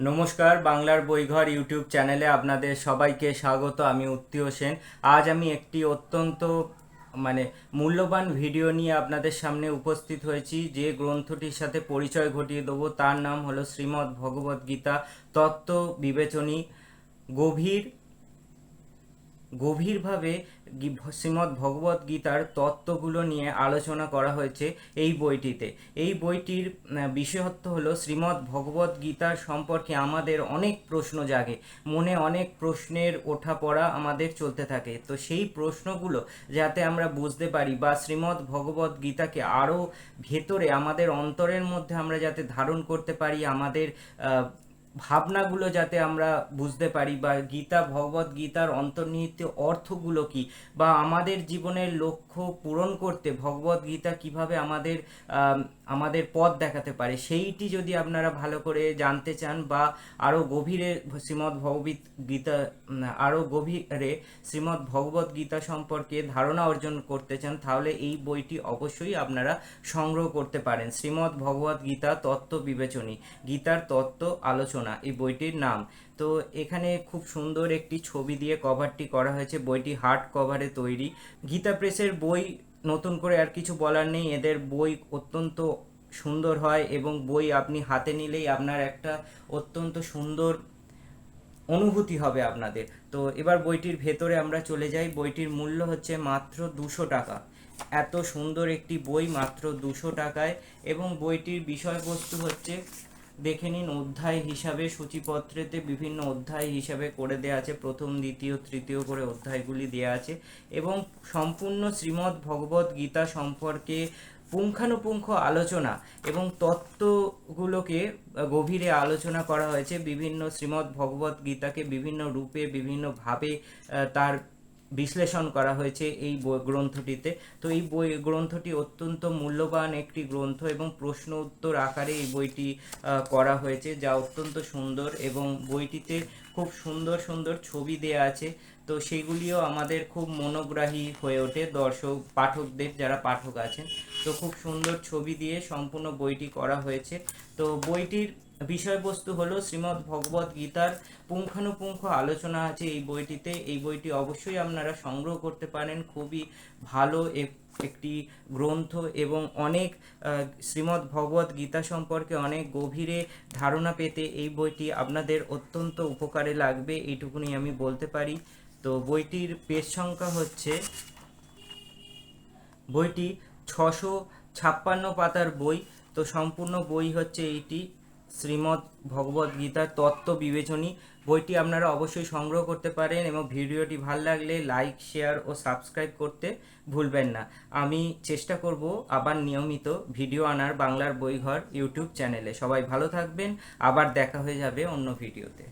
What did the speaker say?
নমস্কার, বাংলার বইঘর ইউটিউব চ্যানেলে আপনাদের সবাইকে স্বাগত। আমি উত্তীয় সেন। আজ আমি একটি অত্যন্ত মানে মূল্যবান ভিডিও নিয়ে আপনাদের সামনে উপস্থিত হয়েছি। যে গ্রন্থটির সাথে পরিচয় ঘটিয়ে দেবো, তার নাম হলো শ্রীমদ্ ভগবদ্গীতা তত্ত্ব বিবেচনী, গভীর গভীরভাবে শ্রীমদ্ ভগবদ্ গীতার তত্ত্বগুলো নিয়ে আলোচনা করা হয়েছে এই বইটিতে। এই বইটির বিশেষত্ব হলো শ্রীমদ্ ভগবদ্ গীতার সম্পর্কে আমাদের অনেক প্রশ্ন জাগে। মনে অনেক প্রশ্নের ওঠা পড়া আমাদের চলতে থাকে। তো সেই প্রশ্নগুলো যাতে আমরা বুঝতে পারি বা শ্রীমদ্ ভগবদ্ গীতাকে আরও ভেতরে, আমাদের অন্তরের মধ্যে আমরা যাতে ধারণ করতে পারি, আমাদের ভাবনাগুলো যাতে আমরা বুঝতে পারি বা গীতা, ভগবত গীতার অন্তর্নিহিত অর্থগুলো কি? বা আমাদের জীবনের লক্ষ্য পূরণ করতে ভগবত গীতা কীভাবে আমাদের আমাদের পথ দেখাতে পারে, সেইটি যদি আপনারা ভালো করে জানতে চান বা আরও গভীরে শ্রীমদ্ ভগবত গীতা আরও গভীরে শ্রীমদ্ ভগবত গীতা সম্পর্কে ধারণা অর্জন করতে চান, তাহলে এই বইটি অবশ্যই আপনারা সংগ্রহ করতে পারেন। শ্রীমদ্ ভগবত গীতা তত্ত্ব বিবেচনী। গীতার তত্ত্ব আলোচনা। এই বইটির নাম। তো এখানে খুব সুন্দর একটি ছবি দিয়ে কভারটি করা হয়েছে। বইটি হার্ড কভারে তৈরি। গীতা প্রেসের বই নতুন করে আর কিছু বলার নেই। এদের বই অত্যন্ত সুন্দর হয় এবং বই আপনি হাতে নিলেই আপনার একটা অত্যন্ত সুন্দর অনুভূতি হবে আপনাদের। তো এবার বইটির ভেতরে আমরা চলে যাই। বইটির মূল্য হচ্ছে মাত্র দুশো টাকা। এত সুন্দর একটি বই মাত্র দুশো টাকায় এবং বইটির বিষয়বস্তু হচ্ছে দেখে নিন, অধ্যায় হিসাবে সূচিপত্রেতে বিভিন্ন অধ্যায় হিসাবে করে দেওয়া আছে। প্রথম, দ্বিতীয়, তৃতীয় করে অধ্যায়গুলি দেওয়া আছে এবং সম্পূর্ণ শ্রীমদ্ ভগবত গীতা সম্পর্কে পুঙ্খানুপুঙ্খ আলোচনা এবং তত্ত্বগুলোকে গভীরে আলোচনা করা হয়েছে। বিভিন্ন শ্রীমদ্ ভগবত গীতাকে বিভিন্ন রূপে বিভিন্নভাবে তার বিশ্লেষণ করা হয়েছে এই গ্রন্থটিতে। তো এই বই গ্রন্থটি অত্যন্ত মূল্যবান একটি গ্রন্থ এবং প্রশ্ন উত্তর আকারে এই বইটি করা হয়েছে, যা অত্যন্ত সুন্দর এবং বইটিতে খুব সুন্দর সুন্দর ছবি দেয়া আছে। তো সেইগুলিও আমাদের খুব মনোগ্রাহী হয়ে ওঠে দর্শক, পাঠকদের যারা পাঠক আছেন। তো খুব সুন্দর ছবি দিয়ে সম্পূর্ণ বইটি করা হয়েছে। তো বইটির বিষয়বস্তু হলো শ্রীমদ্ ভগবত গীতার পুঙ্খানুপুঙ্খ আলোচনা আছে এই বইটিতে। এই বইটি অবশ্যই আপনারা সংগ্রহ করতে পারেন। খুবই ভালো একটি গ্রন্থ এবং অনেক শ্রীমদ্ ভগবত গীতা সম্পর্কে অনেক গভীরে ধারণা পেতে এই বইটি আপনাদের অত্যন্ত উপকারে লাগবে। এইটুকুনি আমি বলতে পারি। তো বইটির পেজ সংখ্যা হচ্ছে বইটি ছশো ছাপ্পান্ন পাতার বই। তো সম্পূর্ণ বই হচ্ছে এইটি শ্রীমদ্ ভগবদ গীতার তত্ত্ব বিবেচনী। বইটি আপনারা অবশ্যই সংগ্রহ করতে পারেন এবং ভিডিওটি ভালো লাগলে লাইক, শেয়ার ও সাবস্ক্রাইব করতে ভুলবেন না। আমি চেষ্টা করব আবার নিয়মিত ভিডিও আনার বাংলার বইঘর ইউটিউব চ্যানেলে। সবাই ভালো থাকবেন। আবার দেখা হয়ে যাবে অন্য ভিডিওতে।